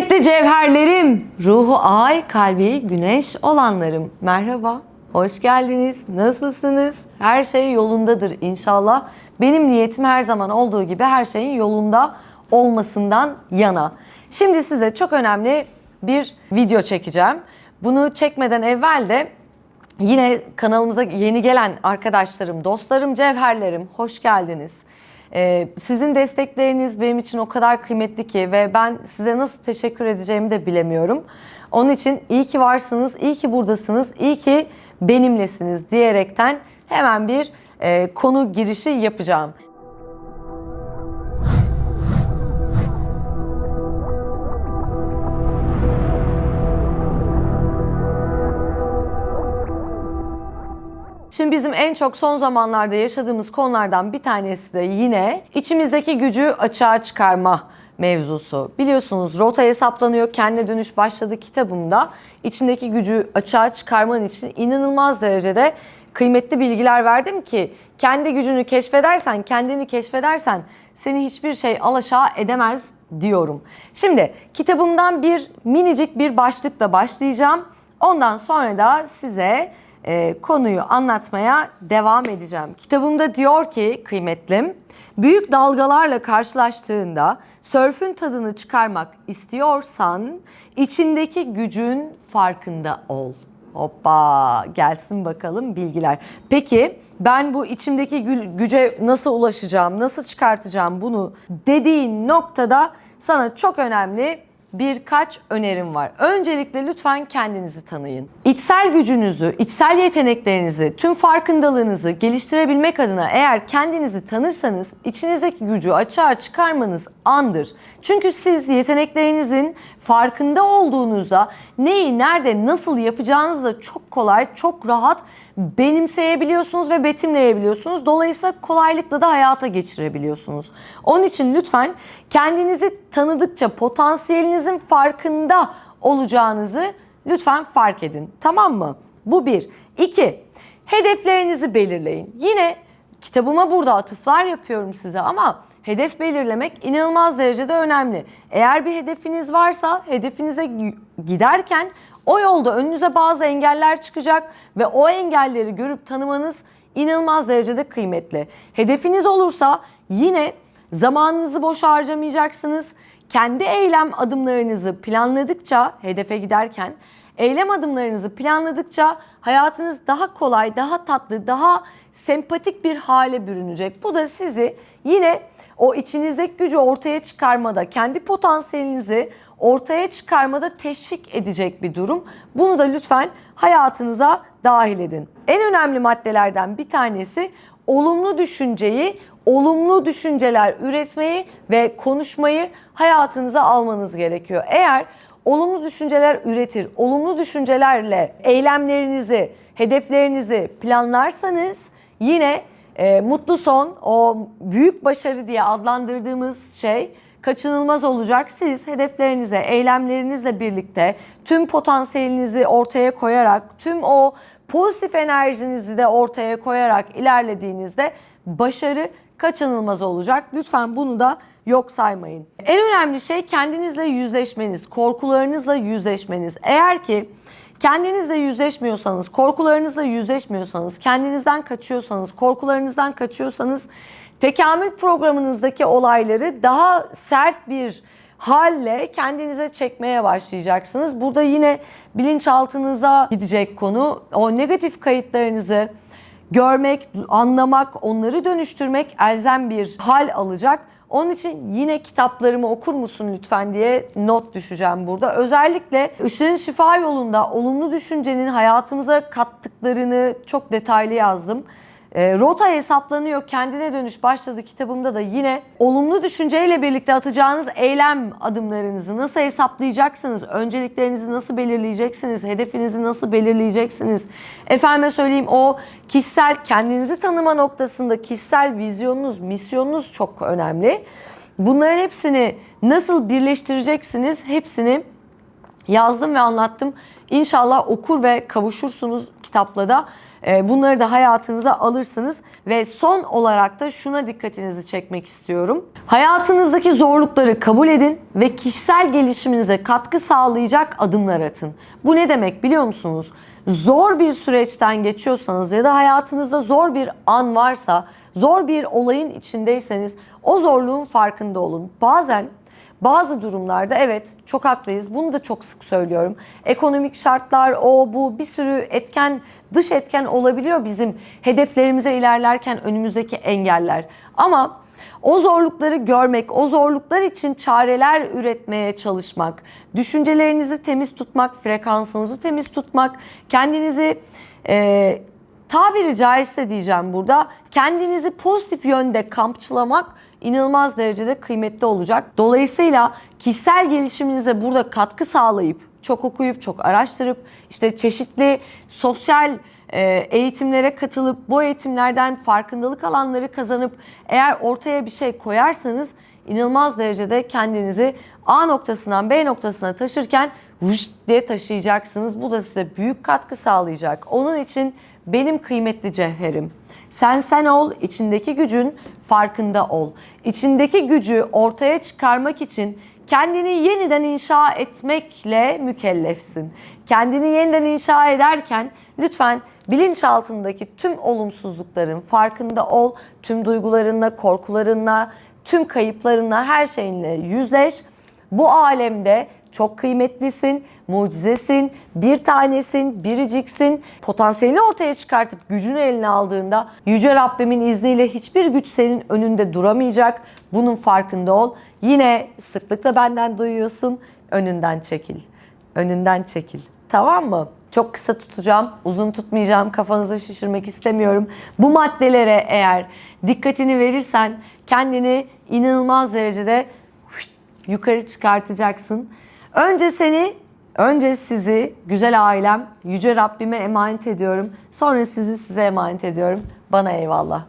Kıymetli cevherlerim, ruhu ay, kalbi güneş olanlarım. Merhaba, hoş geldiniz. Nasılsınız? Her şey yolundadır inşallah. Benim niyetim her zaman olduğu gibi her şeyin yolunda olmasından yana. Şimdi size çok önemli bir video çekeceğim. Bunu çekmeden evvel de Yine kanalımıza yeni gelen arkadaşlarım, dostlarım, cevherlerim hoş geldiniz. Ee, sizin destekleriniz benim için o kadar kıymetli ki ve ben size nasıl teşekkür edeceğimi de bilemiyorum. Onun için iyi ki varsınız, iyi ki buradasınız, iyi ki benimlesiniz diyerekten hemen bir e, konu girişi yapacağım. Şimdi bizim en çok son zamanlarda yaşadığımız konulardan bir tanesi de yine içimizdeki gücü açığa çıkarma mevzusu. Biliyorsunuz rota hesaplanıyor. Kendine dönüş başladı kitabımda. içindeki gücü açığa çıkarman için inanılmaz derecede kıymetli bilgiler verdim ki kendi gücünü keşfedersen, kendini keşfedersen seni hiçbir şey alaşağı edemez diyorum. Şimdi kitabımdan bir minicik bir başlıkla başlayacağım. Ondan sonra da size e, konuyu anlatmaya devam edeceğim. Kitabımda diyor ki kıymetlim, büyük dalgalarla karşılaştığında sörfün tadını çıkarmak istiyorsan içindeki gücün farkında ol. Hoppa gelsin bakalım bilgiler. Peki ben bu içimdeki gü- güce nasıl ulaşacağım, nasıl çıkartacağım bunu dediğin noktada sana çok önemli birkaç önerim var. Öncelikle lütfen kendinizi tanıyın. İçsel gücünüzü, içsel yeteneklerinizi, tüm farkındalığınızı geliştirebilmek adına eğer kendinizi tanırsanız içinizdeki gücü açığa çıkarmanız andır. Çünkü siz yeteneklerinizin farkında olduğunuzda neyi, nerede, nasıl yapacağınızı çok kolay, çok rahat benimseyebiliyorsunuz ve betimleyebiliyorsunuz. Dolayısıyla kolaylıkla da hayata geçirebiliyorsunuz. Onun için lütfen kendinizi tanıdıkça potansiyelinizin farkında olacağınızı lütfen fark edin. Tamam mı? Bu bir. İki, hedeflerinizi belirleyin. Yine kitabıma burada atıflar yapıyorum size ama hedef belirlemek inanılmaz derecede önemli. Eğer bir hedefiniz varsa hedefinize giderken o yolda önünüze bazı engeller çıkacak ve o engelleri görüp tanımanız inanılmaz derecede kıymetli. Hedefiniz olursa yine zamanınızı boş harcamayacaksınız. Kendi eylem adımlarınızı planladıkça hedefe giderken eylem adımlarınızı planladıkça hayatınız daha kolay, daha tatlı, daha sempatik bir hale bürünecek. Bu da sizi yine o içinizdeki gücü ortaya çıkarmada, kendi potansiyelinizi ortaya çıkarmada teşvik edecek bir durum. Bunu da lütfen hayatınıza dahil edin. En önemli maddelerden bir tanesi olumlu düşünceyi, olumlu düşünceler üretmeyi ve konuşmayı hayatınıza almanız gerekiyor. Eğer olumlu düşünceler üretir, olumlu düşüncelerle eylemlerinizi, hedeflerinizi planlarsanız yine e, mutlu son, o büyük başarı diye adlandırdığımız şey kaçınılmaz olacak. Siz hedeflerinize, eylemlerinizle birlikte tüm potansiyelinizi ortaya koyarak, tüm o pozitif enerjinizi de ortaya koyarak ilerlediğinizde başarı kaçınılmaz olacak. Lütfen bunu da yok saymayın. En önemli şey kendinizle yüzleşmeniz, korkularınızla yüzleşmeniz. Eğer ki kendinizle yüzleşmiyorsanız, korkularınızla yüzleşmiyorsanız, kendinizden kaçıyorsanız, korkularınızdan kaçıyorsanız tekamül programınızdaki olayları daha sert bir halle kendinize çekmeye başlayacaksınız. Burada yine bilinçaltınıza gidecek konu. O negatif kayıtlarınızı görmek, anlamak, onları dönüştürmek elzem bir hal alacak. Onun için yine kitaplarımı okur musun lütfen diye not düşeceğim burada. Özellikle Işığın Şifa Yolunda olumlu düşüncenin hayatımıza kattıklarını çok detaylı yazdım. E, rota hesaplanıyor, kendine dönüş başladı kitabımda da yine olumlu düşünceyle birlikte atacağınız eylem adımlarınızı nasıl hesaplayacaksınız? Önceliklerinizi nasıl belirleyeceksiniz? Hedefinizi nasıl belirleyeceksiniz? Efendime söyleyeyim o kişisel kendinizi tanıma noktasında kişisel vizyonunuz, misyonunuz çok önemli. Bunların hepsini nasıl birleştireceksiniz? Hepsini yazdım ve anlattım. İnşallah okur ve kavuşursunuz kitapla da. E, bunları da hayatınıza alırsınız ve son olarak da şuna dikkatinizi çekmek istiyorum. Hayatınızdaki zorlukları kabul edin ve kişisel gelişiminize katkı sağlayacak adımlar atın. Bu ne demek biliyor musunuz? Zor bir süreçten geçiyorsanız ya da hayatınızda zor bir an varsa, zor bir olayın içindeyseniz o zorluğun farkında olun. Bazen bazı durumlarda evet çok haklıyız. Bunu da çok sık söylüyorum. Ekonomik şartlar, o bu bir sürü etken, dış etken olabiliyor bizim hedeflerimize ilerlerken önümüzdeki engeller. Ama o zorlukları görmek, o zorluklar için çareler üretmeye çalışmak, düşüncelerinizi temiz tutmak, frekansınızı temiz tutmak, kendinizi e, tabiri caizse diyeceğim burada, kendinizi pozitif yönde kampçılamak inanılmaz derecede kıymetli olacak. Dolayısıyla kişisel gelişiminize burada katkı sağlayıp, çok okuyup, çok araştırıp, işte çeşitli sosyal e, eğitimlere katılıp, bu eğitimlerden farkındalık alanları kazanıp, eğer ortaya bir şey koyarsanız inanılmaz derecede kendinizi A noktasından B noktasına taşırken vışt diye taşıyacaksınız. Bu da size büyük katkı sağlayacak. Onun için benim kıymetli cevherim. Sen sen ol, içindeki gücün farkında ol. İçindeki gücü ortaya çıkarmak için kendini yeniden inşa etmekle mükellefsin. Kendini yeniden inşa ederken lütfen bilinçaltındaki tüm olumsuzlukların farkında ol. Tüm duygularınla, korkularınla, tüm kayıplarınla, her şeyinle yüzleş. Bu alemde çok kıymetlisin, mucizesin, bir tanesin, biriciksin. Potansiyelini ortaya çıkartıp gücünü eline aldığında Yüce Rabbimin izniyle hiçbir güç senin önünde duramayacak. Bunun farkında ol. Yine sıklıkla benden duyuyorsun. Önünden çekil. Önünden çekil. Tamam mı? Çok kısa tutacağım, uzun tutmayacağım, kafanızı şişirmek istemiyorum. Bu maddelere eğer dikkatini verirsen kendini inanılmaz derecede yukarı çıkartacaksın. Önce seni, önce sizi güzel ailem, yüce Rabbime emanet ediyorum. Sonra sizi size emanet ediyorum. Bana eyvallah.